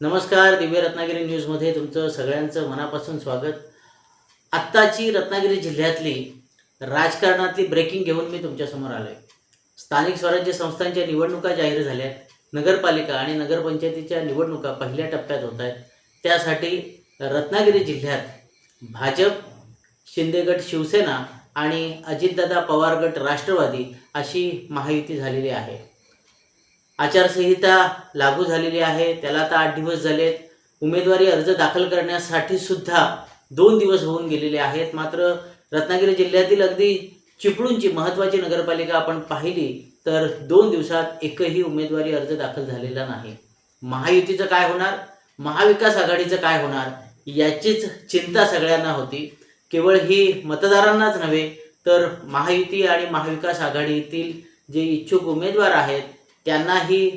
नमस्कार दिव्य रत्नागिरी न्यूजमध्ये तुमचं सगळ्यांचं मनापासून स्वागत. आत्ताची रत्नागिरी जिल्ह्यातली राजकारणातली ब्रेकिंग घेऊन मी तुमच्यासमोर आलो आहे स्थानिक स्वराज्य संस्थांच्या निवडणुका जाहीर झाल्या नगरपालिका आणि नगरपंचायतीच्या निवडणुका पहिल्या टप्प्यात होत आहेत. त्यासाठी रत्नागिरी जिल्ह्यात भाजप शिंदेगट शिवसेना आणि अजितदादा पवार गट राष्ट्रवादी अशी महायुती झालेली आहे. आचारसंहिता लागू झालेली आहे. त्याला आता आठ दिवस झालेत. उमेदवारी अर्ज दाखल करण्यासाठी सुद्धा दोन दिवस होऊन गेलेले आहेत. मात्र रत्नागिरी जिल्ह्यातील अगदी चिपळूणची महत्त्वाची नगरपालिका आपण पाहिली तर दोन दिवसात एकही उमेदवारी अर्ज दाखल झालेला नाही. महायुतीचं काय होणार? महाविकास आघाडीचं काय होणार? याचीच चिंता सगळ्यांना होती. केवळ ही मतदारांनाच नव्हे तर महायुती आणि महाविकास आघाडीतील जे इच्छुक उमेदवार आहेत त्यांनाही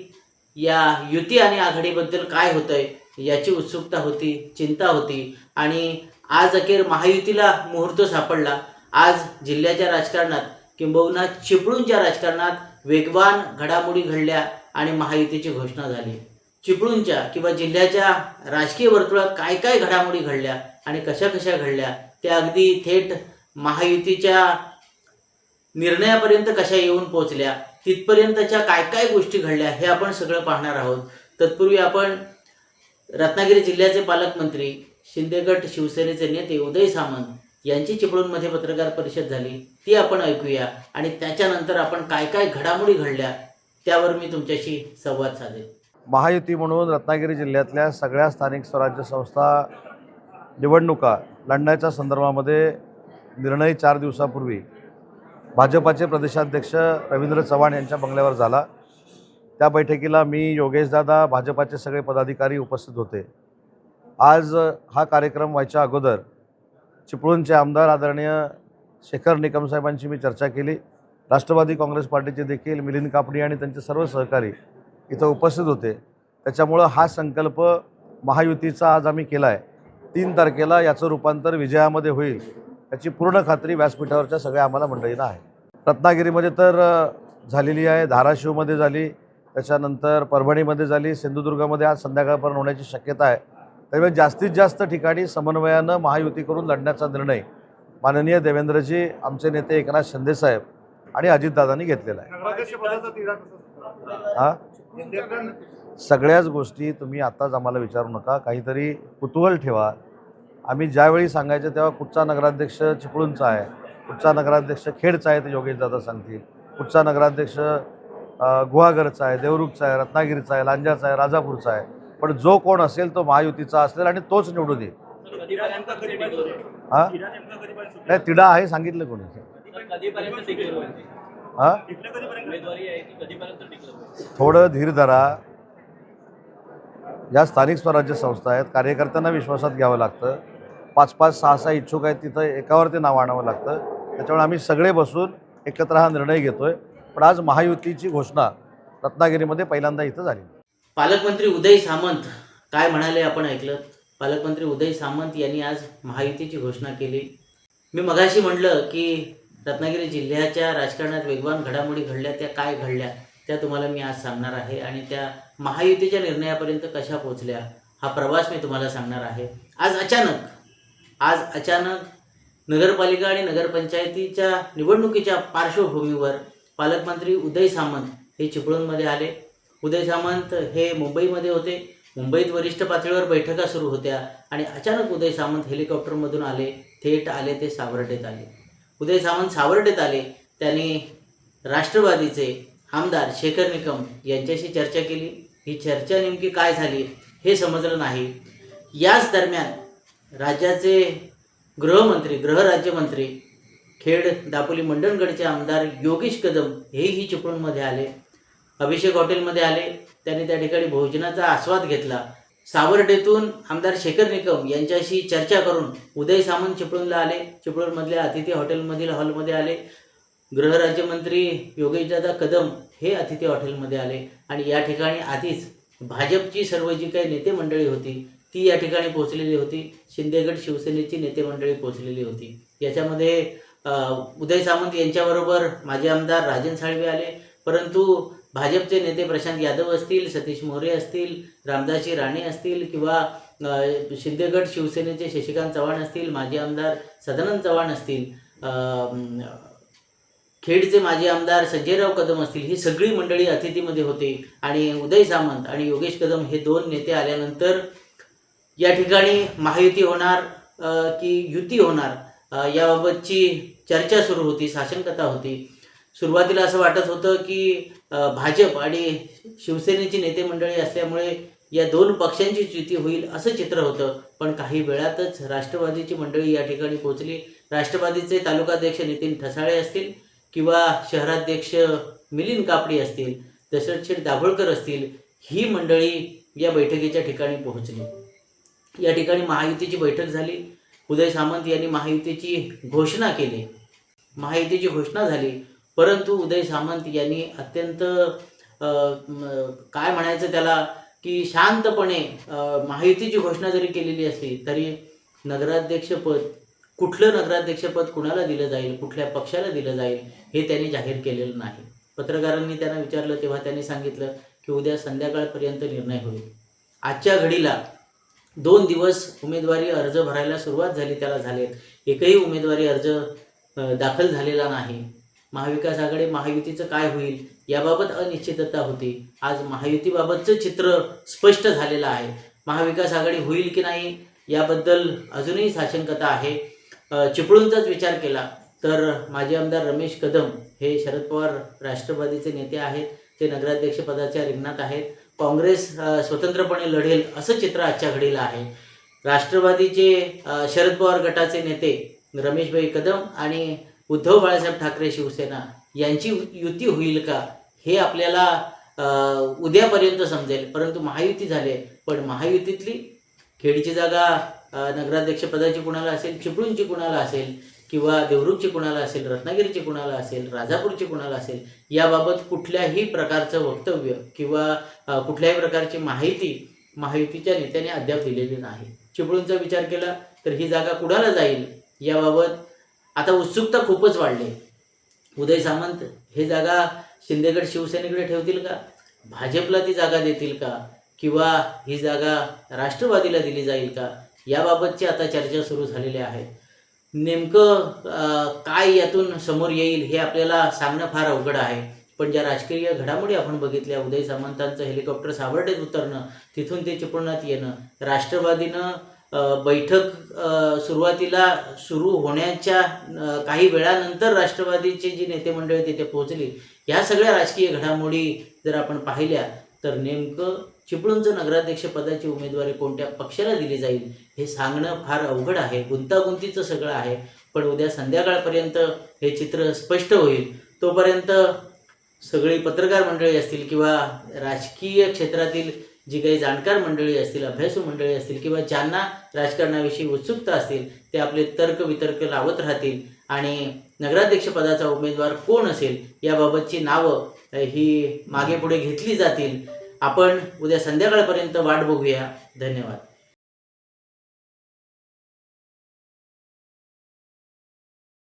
या युती आणि आघाडीबद्दल काय होतंय याची उत्सुकता होती चिंता होती. आणि आज अखेर महायुतीला मुहूर्त सापडला. आज जिल्ह्याच्या राजकारणात किंबहुना चिपळूणच्या राजकारणात वेगवान घडामोडी घडल्या आणि महायुतीची घोषणा झाली. चिपळूणच्या किंवा जिल्ह्याच्या राजकीय वर्तुळात काय काय घडामोडी घडल्या आणि कशा कशा घडल्या त्या अगदी थेट महायुतीच्या निर्णयापर्यंत कशा येऊन पोहोचल्या तिथपर्यंतच्या काय काय गोष्टी घडल्या हे आपण सगळं पाहणार आहोत. तत्पूर्वी आपण रत्नागिरी जिल्ह्याचे पालकमंत्री शिंदेगट शिवसेनेचे नेते उदय सामंत यांची चिपळूणमध्ये पत्रकार परिषद झाली. ती आपण ऐकूया आणि त्याच्यानंतर आपण काय काय घडामोडी घडल्या त्यावर मी तुमच्याशी संवाद साधेन. महायुती म्हणून रत्नागिरी जिल्ह्यातल्या सगळ्या स्थानिक स्वराज्य संस्था निवडणुका लढण्याच्या संदर्भामध्ये निर्णय चार दिवसापूर्वी भाजपाचे प्रदेशाध्यक्ष रवींद्र चव्हाण यांच्या बंगल्यावर झाला. त्या बैठकीला मी योगेशदादा भाजपाचे सगळे पदाधिकारी उपस्थित होते. आज हा कार्यक्रम व्हायच्या अगोदर चिपळूणचे आमदार आदरणीय शेखर निकमसाहेबांशी मी चर्चा केली. राष्ट्रवादी काँग्रेस पार्टीचे देखील मिलिंद कापडी आणि त्यांचे सर्व सहकारी इथं उपस्थित होते. त्याच्यामुळं हा संकल्प महायुतीचा आज आम्ही केला आहे तीन तारखेला याचं रूपांतर विजयामध्ये होईल. याची पूर्ण खात्री व्यासपीठावरच्या सगळ्या आम्हाला मंडळींना आहे. रत्नागिरीमध्ये तर झालेली आहे धाराशिवमध्ये झाली त्याच्यानंतर परभणीमध्ये झाली सिंधुदुर्गामध्ये आज संध्याकाळपर्यंत होण्याची शक्यता आहे. त्यामुळे जास्तीत जास्त ठिकाणी समन्वयानं महायुती करून लढण्याचा निर्णय माननीय देवेंद्रजी आमचे नेते एकनाथ शिंदेसाहेब आणि अजितदादांनी घेतलेला आहे. हा? सगळ्याच गोष्टी तुम्ही आत्ताच आम्हाला विचारू नका. काहीतरी कुतूहल ठेवा. आम्ही ज्यावेळी सांगायचं तेव्हा कुठचा नगराध्यक्ष चिपळूणचा आहे कुठचा नगराध्यक्ष खेडचा आहे ते योगेश दादा सांगतील. कुठचा नगराध्यक्ष गुहागरचा आहे देवरुखचा आहे रत्नागिरीचा आहे लांजाचा आहे राजापूरचा आहे. पण जो कोण असेल तो महायुतीचा असेल आणि तोच निवडून येईल. हा? नाही तिडा आहे सांगितलं कोणी. हा? थोडं धीर धरा. या स्थानिक स्वराज्य संस्था आहेत कार्यकर्त्यांना विश्वासात घ्यावं लागतं. पाच पाच सहा सहा इच्छुक आहेत तिथं एकावरती नाव आणावं लागतं. त्याच्यामुळे आम्ही सगळे बसून एकत्र हा निर्णय घेतोय. पण आज महायुतीची घोषणा रत्नागिरीमध्ये पहिल्यांदा इथं झाली. पालकमंत्री उदय सामंत काय म्हणाले आपण ऐकलं? पालकमंत्री उदय सामंत यांनी आज महायुतीची घोषणा केली. मी मगाशी म्हटलं की रत्नागिरी जिल्ह्याच्या राजकारणात वेगवान घडामोडी घडल्या त्या काय घडल्या त्या तुम्हाला मी आज सांगणार आहे आणि त्या महायुतीच्या निर्णयापर्यंत कशा पोचल्या हा प्रवास मी तुम्हाला सांगणार आहे. आज अचानक आज अचानक नगरपालिका आणि नगरपंचायतीच्या निवडणुकीच्या पार्श्वभूमीवर पालकमंत्री उदय सामंत हे चिपळूणमध्ये आले. उदय सामंत हे मुंबईमध्ये होते. मुंबईत वरिष्ठ पातळीवर बैठका सुरू होत्या आणि अचानक उदय सामंत हेलिकॉप्टरमधून आले. थेट आले ते सावर्डेत आले. उदय सामंत सावर्डेत आले. त्यांनी राष्ट्रवादीचे आमदार शेखर निकम यांच्याशी चर्चा केली. ही चर्चा नेमकी काय झाली हे समजलं नाही. याच दरम्यान राज्याचे गृहमंत्री गृहराज्यमंत्री खेड दापोली मंडणगडचे आमदार योगेश कदम हेही चिपळूणमध्ये आले. अभिषेक हॉटेलमध्ये आले. त्यांनी त्या ठिकाणी भोजनाचा आस्वाद घेतला. सावर्डेतून आमदार शेखर निकम यांच्याशी चर्चा करून उदय सामंत चिपळूणला आले. चिपळूणमधल्या अतिथी हॉटेलमधील हॉलमध्ये आले. गृहराज्यमंत्री योगेशदादा कदम हे अतिथी हॉटेलमध्ये आले. आणि या ठिकाणी आधीच भाजपची सर्व जी काही नेते मंडळी होती ती या ठिकाणी पोहोचलेली होती. शिंदेगड शिवसेनेची नेते मंडळी पोहोचलेली होती. याच्यामध्ये उदय सामंत यांच्याबरोबर माजी आमदार राजन साळवे आले. परंतु भाजपचे नेते प्रशांत यादव असतील सतीश मोरे असतील रामदासी राणे असतील किंवा शिंदेगड शिवसेनेचे शशिकांत चव्हाण असतील माजी आमदार सदानंद चव्हाण असतील खेडचे माजी आमदार संजयराव कदम असतील ही सगळी मंडळी अतिथीमध्ये होती. आणि उदय सामंत आणि योगेश कदम हे दोन नेते आल्यानंतर या ठिकाणी महायुती होणार की युती होणार याबाबतची चर्चा सुरू होती साशंकता होती. सुरुवातीला असं वाटत होतं की भाजप आणि शिवसेनेची नेते मंडळी असल्यामुळे या दोन पक्षांची युती होईल असं चित्र होतं. पण काही वेळातच राष्ट्रवादीची मंडळी या ठिकाणी पोहोचली. राष्ट्रवादीचे तालुकाध्यक्ष नितीन ठसाळे असतील किंवा शहराध्यक्ष मिलिंद कापडी असतील दशरथ शेठ दाभोळकर असतील ही मंडळी या बैठकीच्या ठिकाणी पोहोचली. या ठिकाणी महायुतीची बैठक झाली. उदय सामंत यांनी महायुतीची घोषणा केली. महायुतीची घोषणा झाली. परंतु उदय सामंत यांनी अत्यंत काय म्हणायचं त्याला की शांतपणे महायुतीची घोषणा जरी केलेली असली तरी नगराध्यक्षपद कुठलं नगराध्यक्षपद कुणाला दिलं जाईल कुठल्या पक्षाला दिलं जाईल हे त्यांनी जाहीर केलेलं नाही. पत्रकारांनी त्यांना विचारलं तेव्हा त्यांनी सांगितलं की उद्या संध्याकाळपर्यंत निर्णय होईल. आजच्या घडीला दोन दिवस उमेदवारी अर्ज भरायला सुरुवात झाली त्याला झालेत. एकही उमेदवारी अर्ज दाखल झालेला नाही. महाविकास आघाडी महायुतीचं काय होईल याबाबत अनिश्चितता होती. आज महायुतीबाबतचं चित्र स्पष्ट झालेलं आहे. महाविकास आघाडी होईल की नाही याबद्दल अजूनही साशंकता आहे. चिपळूणचाच विचार केला तर माजी आमदार रमेश कदम हे शरद पवार राष्ट्रवादीचे नेते आहेत. ते नगराध्यक्षपदाच्या रिंगणात आहेत. काँग्रेस स्वतंत्रपणे लढेल असं चित्र आजच्या घडीला आहे. राष्ट्रवादीचे शरद पवार गटाचे नेते रमेशभाई कदम आणि उद्धव बाळासाहेब ठाकरे शिवसेना यांची युती होईल का हे आपल्याला उद्यापर्यंत समजेल. परंतु महायुती झाले पण महायुतीतली खेडची जागा नगराध्यक्षपदाची कुणाला असेल चिपळूणची कुणाला असेल किंवा देवरुखची कुणाला असेल रत्नागिरीची कुणाला असेल राजापूरची कुणाला असेल याबाबत कुठल्याही प्रकारचं वक्तव्य किंवा कुठल्याही प्रकारची माहिती महायुतीच्या नेत्याने अद्याप दिलेली नाही. चिपळूणचा विचार केला तर ही जागा कुणाला जाईल याबाबत आता उत्सुकता खूपच वाढली. उदय सामंत हे जागा शिंदेगड शिवसेनेकडे ठेवतील का? भाजपला ती जागा देतील का? किंवा ही जागा राष्ट्रवादीला दिली जाईल का? याबाबतची आता चर्चा सुरू झालेली आहे. नेमकं काय यातून समोर येईल हे आपल्याला सांगणं फार अवघड आहे. पण ज्या राजकीय घडामोडी आपण बघितल्या उदय सामंतांचं हेलिकॉप्टर सावर्डेत उतरणं तिथून ते चिपळणात येणं राष्ट्रवादीनं बैठक सुरुवातीला सुरू होण्याच्या काही वेळानंतर राष्ट्रवादीचे जी नेते मंडळी तिथे पोहोचली ह्या सगळ्या राजकीय घडामोडी जर आपण पाहिल्या तर नेमकं चिपळूणचं नगराध्यक्षपदाची उमेदवारी कोणत्या पक्षाला दिली जाईल हे सांगणं फार अवघड आहे. गुंतागुंतीचं सगळं आहे. पण उद्या संध्याकाळपर्यंत हे चित्र स्पष्ट होईल. तोपर्यंत सगळी पत्रकार मंडळी असतील किंवा राजकीय क्षेत्रातील जी काही जाणकार मंडळी असतील अभ्यासू मंडळी असतील किंवा ज्यांना राजकारणाविषयी उत्सुकता असतील ते आपले तर्क वितर्क लावत राहतील. आणि नगराध्यक्षपदाचा उमेदवार कोण असेल याबाबतची नावं ही मागे पुढे घेतली जातील. आपण उद्या संध्याकाळपर्यंत वाट बघूया. धन्यवाद.